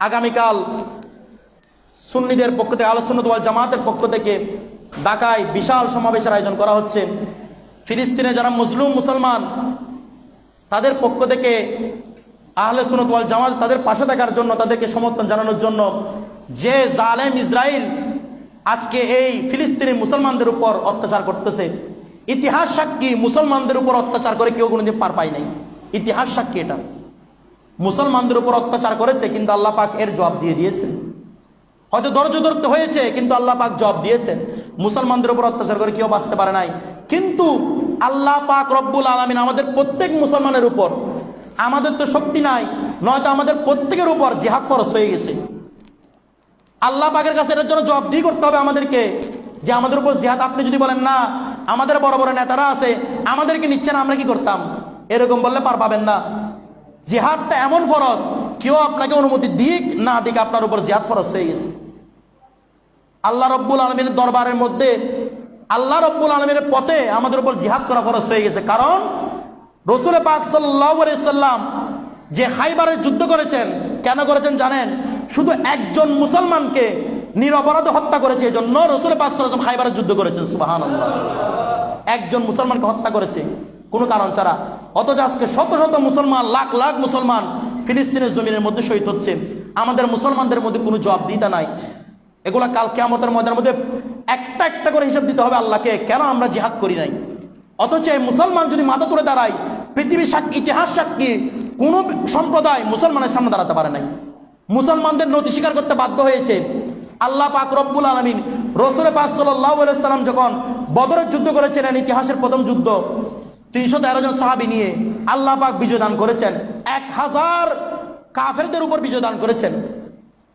আগামীকাল সুন্নিদের পক্ষ থেকে আলোচনা ওয়াল জামাতের পক্ষ থেকে ঢাকায় বিশাল সমাবেশের আয়োজন করা হচ্ছে। ফিলিস্তিনে যারা মুসলিম, মুসলমান, তাদের পক্ষ থেকে আহলে সুনত ওয়াল জামাত তাদের পাশে থাকার জন্য, তাদেরকে সমর্থন জানানোর জন্য যে জালেম ইসরায়েল আজকে এই ফিলিস্তিনি মুসলমানদের উপর অত্যাচার করতেছে, ইতিহাস সাক্ষী মুসলমানদের উপর অত্যাচার করে কেউ কোনোদিন পার পায় নাই। ইতিহাস সাক্ষী এটা। মুসলমানদের উপর অত্যাচার করেছে, কিন্তু আল্লাহ পাক এর জবাব দিয়ে দিয়েছেন। হয়তো ধৈর্য ধরতে হয়েছে, কিন্তু আল্লাহ পাক জবাব দিয়েছেন। মুসলমানদের উপর অত্যাচার করে কেউ বাঁচতে পারে নাই। কিন্তু আল্লাহ পাক রব্বুল আলমিন আমাদের প্রত্যেক মুসলমানের উপর, আমাদের তো শক্তি নাই, নয়তো আমাদের প্রত্যেকের উপর জেহাদ খরচ হয়ে গেছে। আল্লাহ পাকের কাছে এটার জন্য জবাবদিহি করতে হবে আমাদেরকে, যে আমাদের উপর জেহাদ, আপনি যদি বলেন, না, আমাদের বড় বড় নেতারা আছে, আমাদেরকে নিচ্ছে না, আমরা কি করতাম? এরকম বললে পার পাবেন না। জেহাদটা এমন ফরজ, কেউ আপনাকে অনুমতি দিক, না দিক আপনার উপর জেহাদ ফরজ হয়ে গেছে। আল্লাহ রব্বুল আলমীর দরবারের মধ্যে, আল্লাহ রব্বুল আলমীর পথে আমাদের উপর জিহাদ করা খরচ হয়ে গেছে। কারণ, রসুল পাক সাল্লাম যে হাইবারের যুদ্ধ করেছেন, কেন করেছেন জানেন? শুধু একজন মুসলমানকে নিরপরাধে হত্যা করেছে এই জন্য রসুল পাক সাল্লাম হাইবারের যুদ্ধ করেছেন সুবাহান একজন মুসলমানকে হত্যা করেছে। কোনো কারণ ছাড়া। অথচ আজকে শত শত মুসলমান, লাখ লাখ মুসলমান ফিলিস্তিনের জমিনের মধ্যে শহীদ হচ্ছে। আমাদের মুসলমানদের মধ্যে কোনো জবাব জবাবদিহিতা নাই। এগুলা কাল কেয়ামতের ময়দানের মধ্যে একটা একটা করে হিসাব দিতে হবে আল্লাহকে, কেন আমরা জিহাদ করি নাই? অথচ মুসলমান যদি মাথা তুলে দাঁড়ায়, পৃথিবীর সাক্ষী, ইতিহাস সাক্ষী, কোন সম্প্রদায় মুসলমানের সামনে দাঁড়াতে পারে নাই। মুসলমানদের নথি স্বীকার করতে বাধ্য হয়েছে। আল্লাহ পাক রব্বুল আলমিন, রসুল পাক সাল্লাহ সাল্লাম যখন বদরের যুদ্ধ করেছিলেন, ইতিহাসের প্রথম যুদ্ধ তিনশো তেরো জন সাহাবি নিয়ে আল্লাহ পাক বিজয় দান করেছেন। এক হাজার কাফেরদের উপর বিজয় দান করেছেন।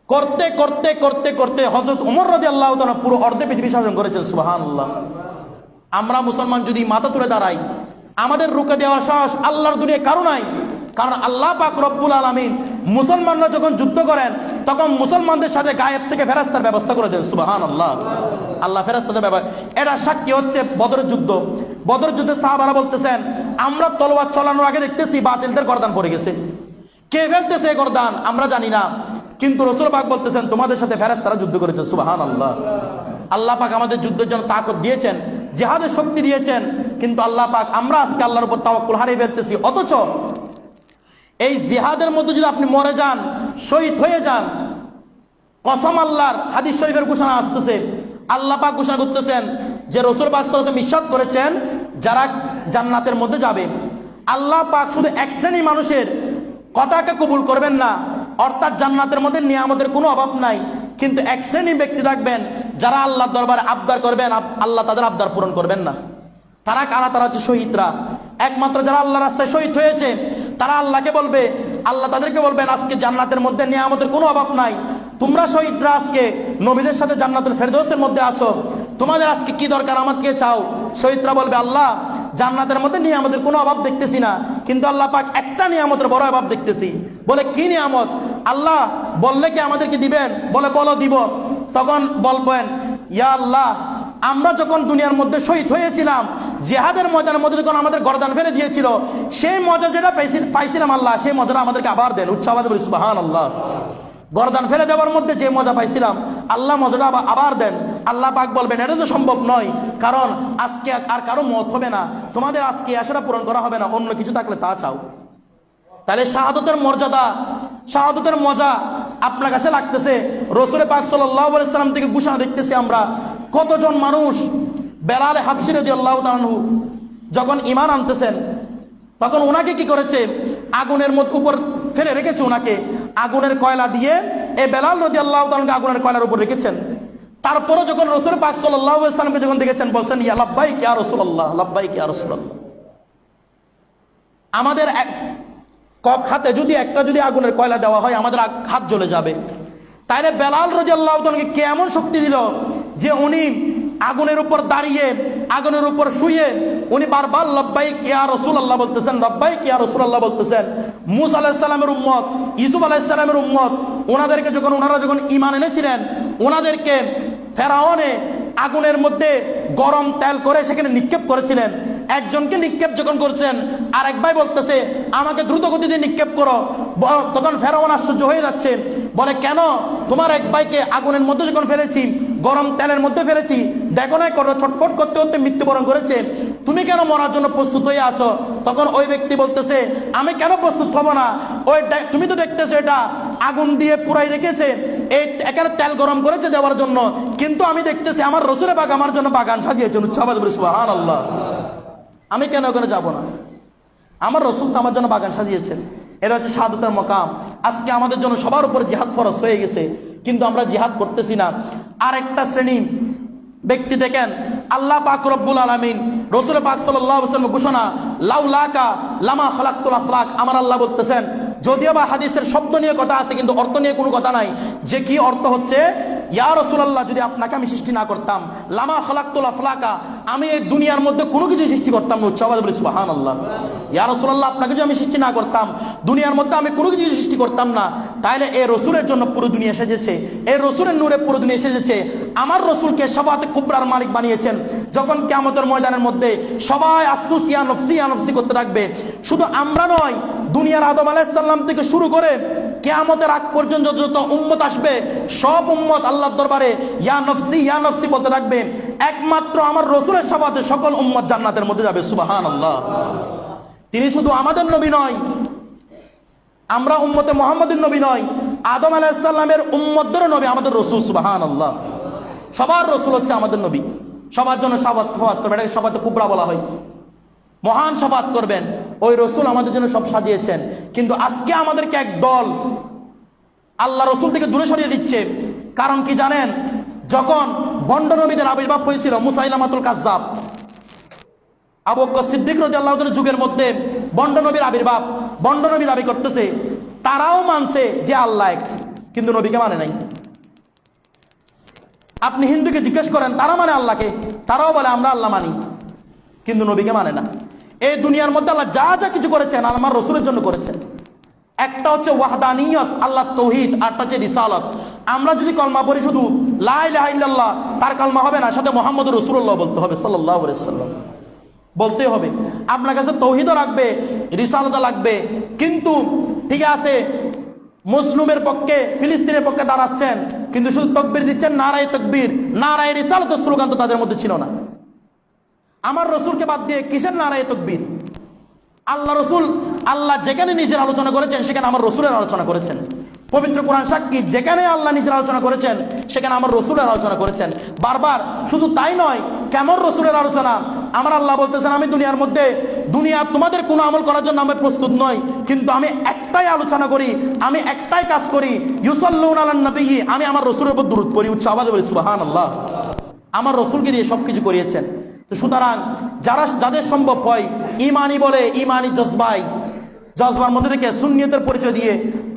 করতে করতে করতে করতে হজরত উমর রাজি আল্লাহ পুরো অর্ধে পৃথিবী শাসন করেছেন সুবাহান আল্লাহ আমরা মুসলমান যদি মাথা তুলে দাঁড়াই, আমাদের রুকে দেওয়ার সাহস আল্লাহর দুনিয়া কারও নাই। কারণ আল্লাহ পাক রব্বুল আলমিন মুসলমানরা যখন যুদ্ধ করেন, তখন মুসলমানদের সাথে গায়েব থেকে ফেরাস্তার ব্যবস্থা করেছেন সুবাহান আল্লাহ আল্লাহ ফেরাস্তাদের ব্যাপার। এটা সাক্ষী হচ্ছে বদরের যুদ্ধ। বদরের যুদ্ধে সাহাবারা বলতেছেন, আমরা তলোয়ার চলানোর আগে দেখতেছি বাতিলদের গরদান পড়ে গেছে। কে ফেলতেছে গরদান? আমরা জানি না। কিন্তু রসুল পাক বলতেছেন, তোমাদের সাথে ফেরাস তারা যুদ্ধ করেছে। সুবাহান আল্লাহ আল্লাহ পাক আমাদের যুদ্ধের জন্য তাকত দিয়েছেন, জেহাদের শক্তি দিয়েছেন। কিন্তু আল্লাহ পাক, আমরা আজকে আল্লাহর উপর তাওয়াক্কুল হারিয়ে ফেলতেছি। অথচ এই জেহাদের মধ্যে যদি আপনি মরে যান, শহীদ হয়ে যান, কসম আল্লাহর হাদিস শরীফের ঘোষণা আসতেছে আল্লাহ পাক ঘোষণা করতেছেন যে রসুল পাক সাল্লাল্লাহু ইরশাদ করেছেন যারা জান্নাতের মধ্যে যাবে। আল্লাহ পাক শুধু এক শ্রেণি মানুষের কথাকে কবুল করবেন না, অর্থাৎ জান্নাতের মধ্যে নিয়ামতের কোনো অভাব নাই। কিন্তু এক শ্রেণি ব্যক্তি থাকবেন যারা আল্লাহ দরবারে আবদার করবেন আল্লাহ তাদের আবদার পূরণ করবেন না। তারা কারা? তারা হচ্ছে শহীদরা। একমাত্র যারা আল্লাহ রাস্তায় শহীদ হয়েছে, তারা আল্লাহকে বলবে, আল্লাহ তাদেরকে বলবেন, আজকে জান্নাতের মধ্যে নিয়ামতের কোনো অভাব নাই। তোমরা শহীদরা আজকে নবীদের সাথে জান্নাতুল ফেরদৌসের মধ্যে আছো। তোমাদের আজকে কি দরকার? আমাকে চাও। শহীদরা বলবে, আল্লাহ, জান্নাতের মধ্যে নিয়ে আমাদের কোনো অভাব দেখতেছি না। কিন্তু আল্লাহ পাক একটা নিয়ামতের বড় অভাব দেখতেছি। বলে, কি নিয়ামত? আল্লাহ বললে কি আমাদেরকে দিবেন? বলে, বলো, দিব। তখন বলবেন, ইয়া আল্লাহ, আমরা যখন দুনিয়ার মধ্যে শহীদ হয়েছিলাম, জেহাদের মজার মধ্যে যখন আমাদের গরদান ফেলে দিয়েছিল, সেই মজা যেটা পাইছিলাম আল্লাহ, সেই মজাটা আমাদেরকে আবার দেন। সুবাহান আল্লাহ গরদান ফেলে দেওয়ার মধ্যে যে মজা পাইছিলাম, আল্লাহ মজাটা আবার- দেন। আল্লাহ পাক বলবেন, এটা তো সম্ভব নয়। কারণ আজকে আর কারও মত হবে না। তোমাদের আজকে আশাটা পূরণ করা হবে না। অন্য কিছু থাকলে তা চাও। তাহলে শাহাদতের মর্যাদা, শাহাদতের মজা আপনার কাছে লাগতেছে। রসুলের পাক সাল্লাম থেকে ঘোষণা দেখতেছি আমরা। কতজন মানুষ বেলালে হাফসিরে আল্লাহ যখন ইমান আনতেছেন, তখন ওনাকে কি করেছে? আগুনের মধ্যে উপর ফেলে রেখেছে ওনাকে। আগুনের কয়লা দিয়ে এই বেলাল নদী আল্লাহ তাআলাকে আগুনের কয়লার উপর রেখেছেন। তারপরে যখন রসুল পাক সাল্লাহ সাল্লামকে যখন দেখেছেন, বলছেন, ইয়া লাব্বাই কিয়া রসুল্লাহ লাব্বাই কিয়া রসুল্লাহ আমাদের এক কপ হাতে যদি একটা যদি আগুনের কয়লা দেওয়া হয়, আমাদের হাত জ্বলে যাবে। তাইলে বেলাল রাজি আল্লাহ কে এমন শক্তি দিল যে উনি আগুনের উপর দাঁড়িয়ে, আগুনের উপর শুয়ে উনি বারবার লব্বাই কিয়া রসুল আল্লাহ বলতেছেন লব্বাই কিয়া রসুল আল্লাহ বলতেছেন। মুসা আলাহিসাল্লামের উম্মত, ইসুফ আলাহিসাল্লামের উম্মত ওনাদেরকে যখন ওনারা যখন ইমান এনেছিলেন ওনাদেরকে ফেরাওনে আগুনের মধ্যে গরম তেল করে সেখানে নিক্ষেপ করেছিলেন। একজনকে নিক্ষেপ যখন করছেন আর এক ভাই বলতেছে, আমাকে দ্রুত গতিতে নিক্ষেপ করো। তখন ফেরাউন আশ্চর্য হয়ে যাচ্ছে। বলে, কেন? তোমার এক ভাইকে আগুনের মধ্যে যখন ফেলেছি, গরম তেলের মধ্যে ফেলেছি, দেখো না করো ছটফট করতে করতে মৃত্যুবরণ করেছে। তুমি কেন মরার জন্য প্রস্তুত হয়ে আছো? তখন ওই ব্যক্তি বলতেছে, আমি কেন প্রস্তুত হব না? ওই তুমি তো দেখতেছো এটা আগুন দিয়ে পুরাই রেখেছে। এই এখানে তেল গরম করেছে দেওয়ার জন্য। কিন্তু আমি দেখতেছি আমার রসুলের বাগ আমার জন্য বাগান সাজিয়েছেন উচ্ছাবাদ আল্লাহ আমি কেন ওখানে যাব না? আমার রসুল তো আমার জন্য বাগান সাজিয়েছেন। এটা হচ্ছে সাধুতার মকাম। আজকে আমাদের জন্য সবার উপর জিহাদ ফরস হয়ে গেছে, কিন্তু আমরা জিহাদ করতেছি না। আর একটা শ্রেণি ব্যক্তি দেখেন, আল্লাহ পাক রব্বুল আলামিন, রসুল পাক ওয়াসাল্লাম ঘোষণা, লাউলাকা লামা খালাকতুল আফলাক আমার আল্লাহ বলতেছেন, যদিও বা হাদিসের শব্দ নিয়ে কথা আছে, কিন্তু অর্থ নিয়ে কোনো কথা নাই। যে কি অর্থ হচ্ছে, ইয়া রাসূলুল্লাহ, যদি আপনাকে আমি সৃষ্টি না করতাম, লামা খালাকতুল আফলাকা আমি এই দুনিয়ার মধ্যে কোনো কিছু সৃষ্টি করতাম না। উচ্চাবাদ বলি, সুবহানাল্লাহ। ইয়া রাসূলুল্লাহ, আপনাকে যদি আমি সৃষ্টি না করতাম, দুনিয়ার মধ্যে আমি কোনো কিছু সৃষ্টি করতাম না, তাহলে এই রসুলের জন্য পুরো দুনিয়া সেজেছে। এই রসুলের নূরে পুরো দুনিয়া সেজেছে। আমার রসুলকে সবাতে কুবরার মালিক বানিয়েছেন। যখন কিয়ামতের ময়দানের মধ্যে সবাই আফসুস ইয়া নফসি ইয়া নফসি করতে থাকবে। শুধু আমরা নয়, দুনিয়ার আদম আলাইহিস সালাম থেকে শুরু করে কেয়ামতের আগ পর্যন্ত যত উম্মত আসবে, সব উম্মত আল্লাহর দরবারে, ইয়া নফসি ইয়া নফসি বলতে থাকবে, একমাত্র আমার রসুলের সবাতে সকল উম্মত জান্নাতের মধ্যে যাবে সুবাহান আল্লাহ তিনি শুধু আমাদের নবী নয়, আমরা উম্মতে মোহাম্মদের নবী নয়, আদম আলাইসাল্লামের উম্মতদেরও নবী, আমাদের রসুল সুবাহান আল্লাহ সবার রসুল হচ্ছে আমাদের নবী। সবার জন্য সাবাত ফাবাত করবে এটাকে সবাতে কুবরা বলা হয়। মহান সবাত করবেন। ওই রসুল আমাদের জন্য সব সাজিয়েছেন। কিন্তু আজকে আমাদেরকে এক দল আল্লাহ রসুল থেকে দূরে সরিয়ে দিচ্ছে। কারণ কি জানেন? যখন বন্ড নবীদের আবির্ভাব হয়েছিল, মুসাইলামাতুল কাজ্জাব, আবু বকর সিদ্দিক রাদিয়াল্লাহু তাআলার যুগের মধ্যে বন্ড নবীর আবির্ভাব, বন্ড নবী দাবি করতেছে, তারাও মানছে যে আল্লাহ কিন্তু নবীকে মানে নাই। আপনি হিন্দুকে জিজ্ঞেস করেন, তারা মানে আল্লাহকে? তারাও বলে, আমরা আল্লাহ মানি, কিন্তু নবীকে মানে না। এই দুনিয়ার মধ্যে আল্লাহ যা যা কিছু করেছেন আর আমার রসুলের জন্য করেছেন। একটা হচ্ছে ওয়াহদানিয়ত আল্লাহ তৌহিদ আরটা হচ্ছে রিসালত। আমরা যদি কলমা পড়ি শুধু লা ইলাহা ইল্লাল্লাহ, তার কলমা হবে না, সাথে মোহাম্মদ রসুল্লাহ বলতে হবে আলাইহি সাল্লাম বলতে হবে, আপনার কাছে তৌহিদও লাগবে রিসালতা লাগবে, কিন্তু ঠিক আছে, মুসলিমের পক্ষে, ফিলিস্তিনের পক্ষে দাঁড়াচ্ছেন, কিন্তু শুধু তকবির দিচ্ছেন নারায় তকবির নারায় রিসালত স্লোগান তো তাদের মধ্যে ছিল না। আমার রসুলকে বাদ দিয়ে কিসের নারায় তকবির? আল্লাহ রসুল, আল্লাহ যেখানে নিজের আলোচনা করেছেন, সেখানে আমার রসুলের আলোচনা করেছেন। পবিত্র কোরআন সাক্ষী, যেখানে আল্লাহ নিজের আলোচনা করেছেন, সেখানে আমার রসুলের আলোচনা করেছেন। বারবার, শুধু তাই নয়, কেমন রসুলের আলোচনা? আমার আল্লাহ বলতেছেন, আমি দুনিয়ার মধ্যে, দুনিয়া তোমাদের কোনো আমল করার জন্য আমি প্রস্তুত নই, কিন্তু আমি একটাই আলোচনা করি, আমি একটাই কাজ করি, ইউসল্লুন আলান নবী আমি আমার রসুলের উপর দূরত করি উচ্চ আবাদ বলি সুবাহান আল্লাহ আমার রসুলকে দিয়ে সব কিছু করিয়েছেন। সুতরাং যারা যাদের সম্ভব হয় ইমানি বলে ইমানি জজবাই জজবার মধ্যে থেকে সুন্নিয়তের পরিচয় দিয়ে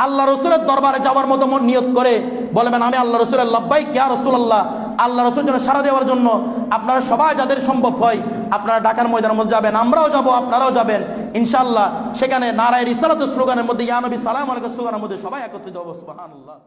আল্লাহ রসুলের দরবারে যাওয়ার মতো নিয়ত করে বলবেন আমি আল্লাহ রসুলের লব্বাই কিয়া রসুল আল্লাহ আল্লাহ রসুল জন্য সারা দেওয়ার জন্য আপনারা সবাই যাদের সম্ভব হয় আপনারা ঢাকার ময়দানের মধ্যে যাবেন, আমরাও যাব, আপনারাও যাবেন। ইনশাল্লাহ সেখানে নারায়ের ইসালাত স্লোগানের মধ্যে ইয়ানবী সালাম আলাইকুম স্লোগানের মধ্যে সবাই একত্রিত হব, সুবহানাল্লাহ।